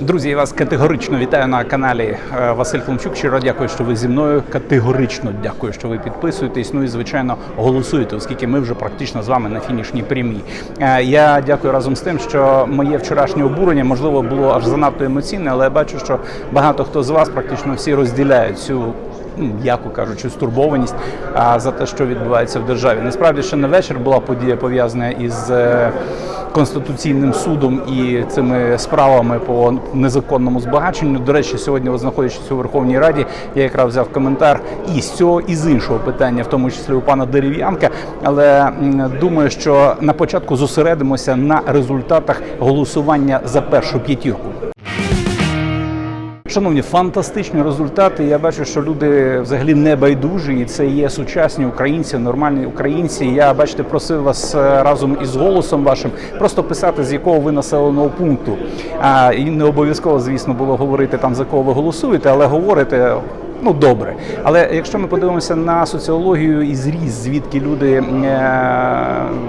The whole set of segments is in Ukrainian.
Друзі, я вас категорично вітаю на каналі е, Василь Климчук. Щиро дякую, що ви зі мною. Категорично дякую, що ви підписуєтесь. Ну і звичайно голосуєте, оскільки ми вже практично з вами на фінішній прямій. Е, Я дякую разом з тим, що моє вчорашнє обурення можливо було аж занадто емоційне, але я бачу, що багато хто з вас практично всі розділяють цю. М'яко кажучи, стурбованість за те, що відбувається в державі. Насправді ще на вечір була подія пов'язана із е, конституційним судом і цими справами по незаконному збагаченню. До речі, сьогодні, знаходячись у Верховній Раді, я якраз взяв коментар і з цього, і з іншого питання, в тому числі у пана Дерев'янка. Але думаю, що на початку зосередимося на результатах голосування за першу п'ятірку. Шановні, фантастичні результати. Я бачу, що люди взагалі не байдужі, і це є сучасні українці, нормальні українці. Я бачите, просив вас е, разом із голосом вашим просто писати, з якого ви населеного пункту. А і не обов'язково, звісно, було говорити там за кого ви голосуєте, але говорите. Ну добре, але якщо ми подивимося на соціологію і зріз, звідки люди е,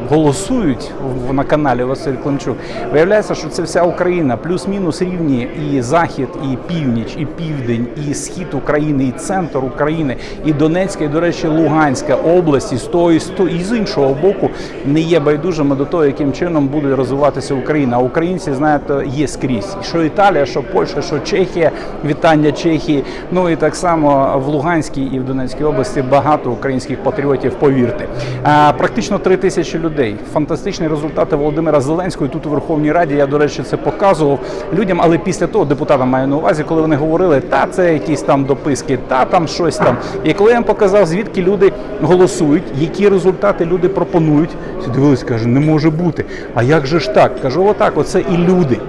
голосують в- на каналі Василь Климчук, виявляється, що це вся Україна, плюс-мінус рівні і захід, і північ, і південь, і схід України, і центр України, і Донецька, і до речі, Луганська область, і з того, і з того, і з іншого боку не є байдужими до того, яким чином буде розвиватися Україна. А українці, знаєте, є скрізь. Що Італія, що Польща, що Чехія, вітання Чехії. Ну і так само в Луганській і в Донецькій області багато українських патріотів. Повірте, практично три тисячі людей. Фантастичні результати Володимира Зеленського. Тут у Верховній Раді я, до речі, це показував людям. Але після того депутатам маю на увазі, коли вони говорили, та це якісь там дописки, та там щось там. І коли я їм показав, звідки люди голосують, які результати люди пропонують, всі дивились, каже, не може бути. А як же ж так? Кажу, отак, оце і люди.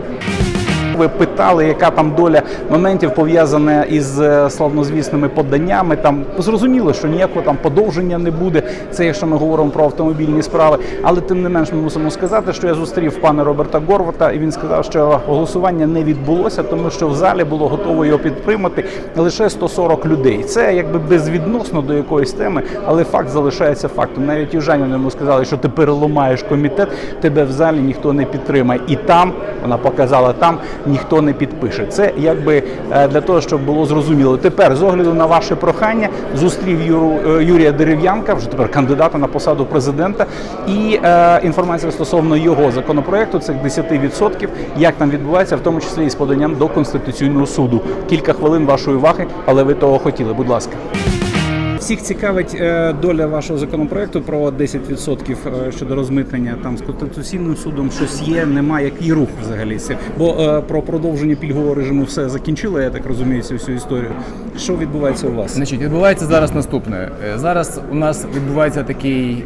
Ви питали, яка там доля моментів пов'язана із е, славнозвісними поданнями. Там зрозуміло, що ніякого там подовження не буде. Це якщо ми говоримо про автомобільні справи. Але тим не менш, ми мусимо сказати, що я зустрів пана Роберта Горвата, і він сказав, що голосування не відбулося, тому що в залі було готово його підтримати лише 140 людей. Це якби безвідносно до якоїсь теми, але факт залишається фактом. Навіть Южаніну йому сказали, що ти переламаєш комітет, тебе в залі ніхто не підтримає. І там вона показала там ніхто не підпише. Це якби е, для того, щоб було зрозуміло. Тепер, з огляду на ваше прохання, зустрів Юру, е, Юрія Дерев'янка, вже тепер кандидата на посаду президента, і е, інформація стосовно його законопроекту цих 10%, як там відбувається, в тому числі і з поданням до конституційного суду. Кілька хвилин вашої уваги, але ви того хотіли. Будь ласка. Всіх цікавить е, доля вашого законопроекту про 10% е, щодо розмитнення там з конституційним судом. Щось є, немає який рух взагалі. Бо е, про продовження пільгового режиму все закінчило, я так розумію, цю всю історію. Що відбувається у вас? Значить, відбувається зараз наступне. Зараз у нас відбувається такий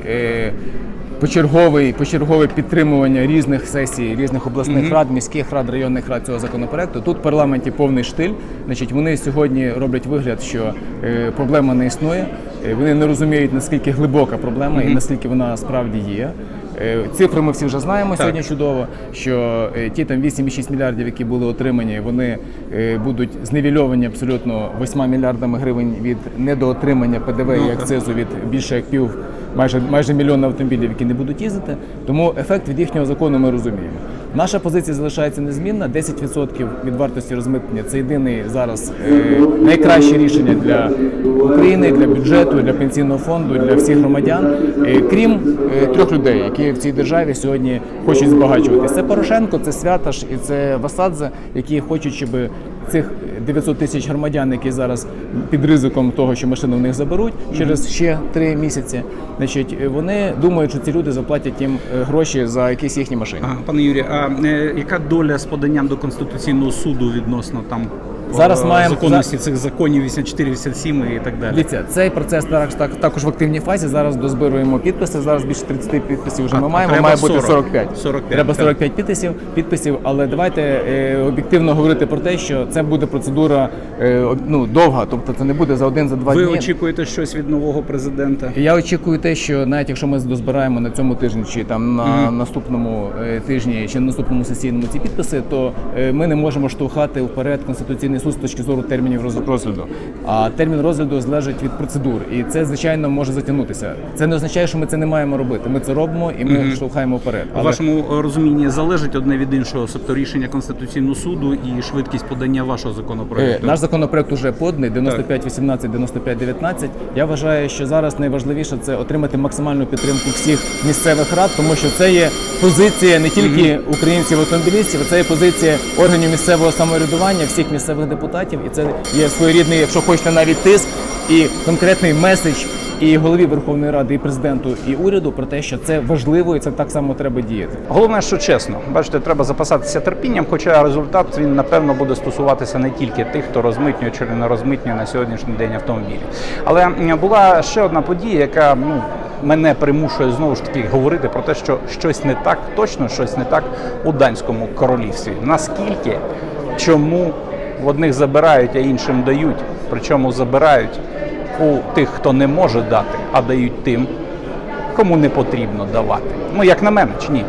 почерговий, почергове підтримування різних сесій, різних обласних рад, міських рад, районних рад цього законопроекту. Тут в парламенті повний штиль. Значить, вони сьогодні роблять вигляд, що е, проблема не існує. Е, Вони не розуміють, наскільки глибока проблема і наскільки вона справді є. Е, Цифри ми всі вже знаємо сьогодні чудово, що е, ті там 8,6 мільярдів, які були отримані, вони будуть зневільовані абсолютно 8 мільярдами гривень від недоотримання ПДВ і акцизу від більше як пів, майже майже мільйон автомобілів, які не будуть їздити. Тому ефект від їхнього закону ми розуміємо. Наша позиція залишається незмінна. 10% від вартості розмитнення це єдиний зараз е, найкраще рішення для України, для бюджету, для пенсійного фонду, для всіх громадян, е, крім е, трьох людей, які в цій державі сьогодні хочуть збагачуватися. Це Порошенко, це Святаш і це Васадзе, які хочуть, щоб цих 900 тисяч громадян, які зараз під ризиком того, що машину в них заберуть через ще три місяці. Значить, вони думають, що ці люди заплатять їм е, гроші за якісь їхні машини. Ага, пане Юрію, а е, яка доля з поданням до конституційного суду відносно там Зараз е, маємо- законності цих законів 84, 87 і так далі? Дивіться, цей процес зараз так, також в активній фазі. Зараз дозбируємо підписи. Зараз більше 30 підписів вже ми а маємо. Має бути 40. 45. 45, Треба так. 45 підписів, підписів. Але давайте е, об'єктивно говорити про те, що це буде процедура е, ну, довга, тобто це не буде за один за два Ви дні. очікуєте щось від нового президента? Я очікую те, що навіть якщо ми дозбираємо на цьому тижні чи там на наступному е, тижні чи на наступному сесійному ці підписи, то е, ми не можемо штовхати вперед конституційний Конституційний з точки зору термінів роз- розгляду. А термін розгляду залежить від процедур, і це звичайно може затягнутися. Це не означає, що ми це не маємо робити. Ми це робимо і ми штовхаємо вперед. У вашому е, розумінні залежить одне від іншого, тобто рішення Конституційного суду і швидкість подання вашого Е, законопроекту. Наш законопроект уже поданий 95-18, 95-19. Я вважаю, що зараз найважливіше це отримати максимальну підтримку всіх місцевих рад, тому що це є позиція не тільки українців автомобілістів, це є позиція органів місцевого самоврядування, всіх місцевих депутатів, і це є своєрідний, якщо хочете, навіть тиск і конкретний меседж. І голові Верховної Ради, і президенту, і уряду про те, що це важливо, і це так само треба діяти. Головне, що чесно, бачите, треба запасатися терпінням, хоча результат він напевно буде стосуватися не тільки тих, хто розмитнює чи не розмитнює на сьогоднішній день автомобілі. Але була ще одна подія, яка ну. Мене примушує знову ж таки говорити про те, що щось не так, точно щось не так у данському королівстві. Наскільки, чому в одних забирають, а іншим дають, причому забирають у тих, хто не може дати, а дають тим, кому не потрібно давати. Ну як на мене, чи ні?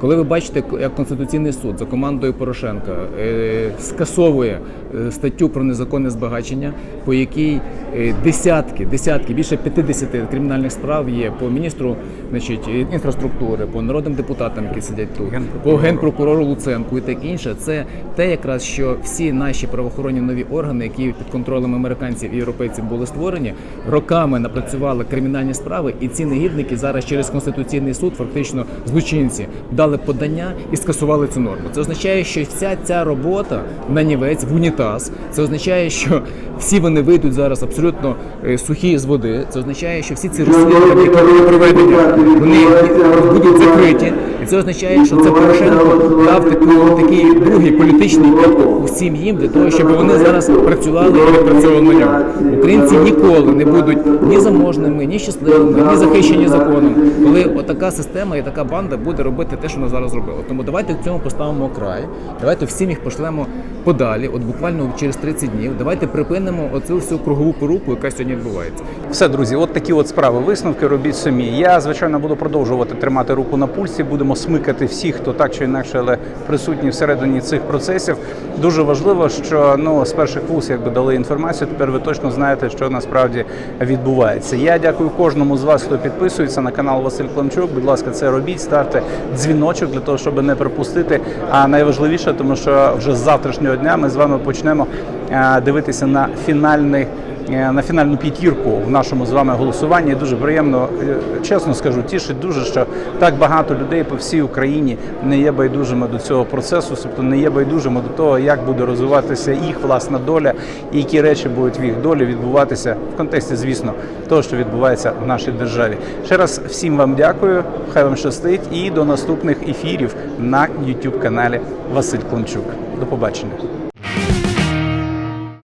Коли ви бачите, як Конституційний суд за командою Порошенка е, скасовує е, статтю про незаконне збагачення, по якій е, десятки, десятки, більше 50 кримінальних справ є по міністру значить, інфраструктури, по народним депутатам, які сидять тут, по генпрокурору Луценку і таке інше, це те, якраз що всі наші правоохоронні нові органи, які під контролем американців і європейців були створені, роками напрацювали кримінальні справи, і ці негідники зараз через конституційний суд, фактично злочинці, дали подання і скасували цю норму. Це означає, що вся ця робота на нівець в унітаз. Це означає, що всі вони вийдуть зараз абсолютно е, сухі з води. Це означає, що всі ці розслідування, які були проведені, вони будуть закриті. І це означає, що це Порошенко дав такий другий політичний підкуп усім їм для того, щоб вони зараз працювали і відпрацьовували на ньому. Українці ніколи не будуть ні заможними, ні щасливими, ні захищені законом, коли отака система і така банда буде робити те, що вона зараз зробила. Тому давайте цьому поставимо край. Давайте всім їх пошлемо подалі, от буквально через 30 днів. Давайте припинимо оцю всю кругову поруку, яка сьогодні відбувається. Все, друзі, от такі от справи. Висновки робіть самі. Я звичайно буду продовжувати тримати руку на пульсі. Будемо смикати всіх, хто так чи інакше, але присутні всередині цих процесів. Дуже важливо, що ну з перших вуз якби дали інформацію. Тепер ви точно знаєте, що насправді відбувається. Я дякую кожному з вас, хто підписується на канал Василь Кламчук. Будь ласка, це робіть, ставте дзвіночок для того, щоб не пропустити. А найважливіше, тому що вже з завтрашнього дня ми з вами почнемо е, дивитися на фінальний. Е, На фінальну п'ятірку в нашому з вами голосуванні дуже приємно, е, чесно скажу, тішить дуже, що так багато людей по всій Україні не є байдужими до цього процесу, тобто не є байдужими до того, як буде розвиватися їх власна доля і які речі будуть в їх долі відбуватися в контексті, звісно, того, що відбувається в нашій державі. Ще раз всім вам дякую, хай вам щастить і до наступних ефірів на YouTube каналі Василь Клончук. До побачення.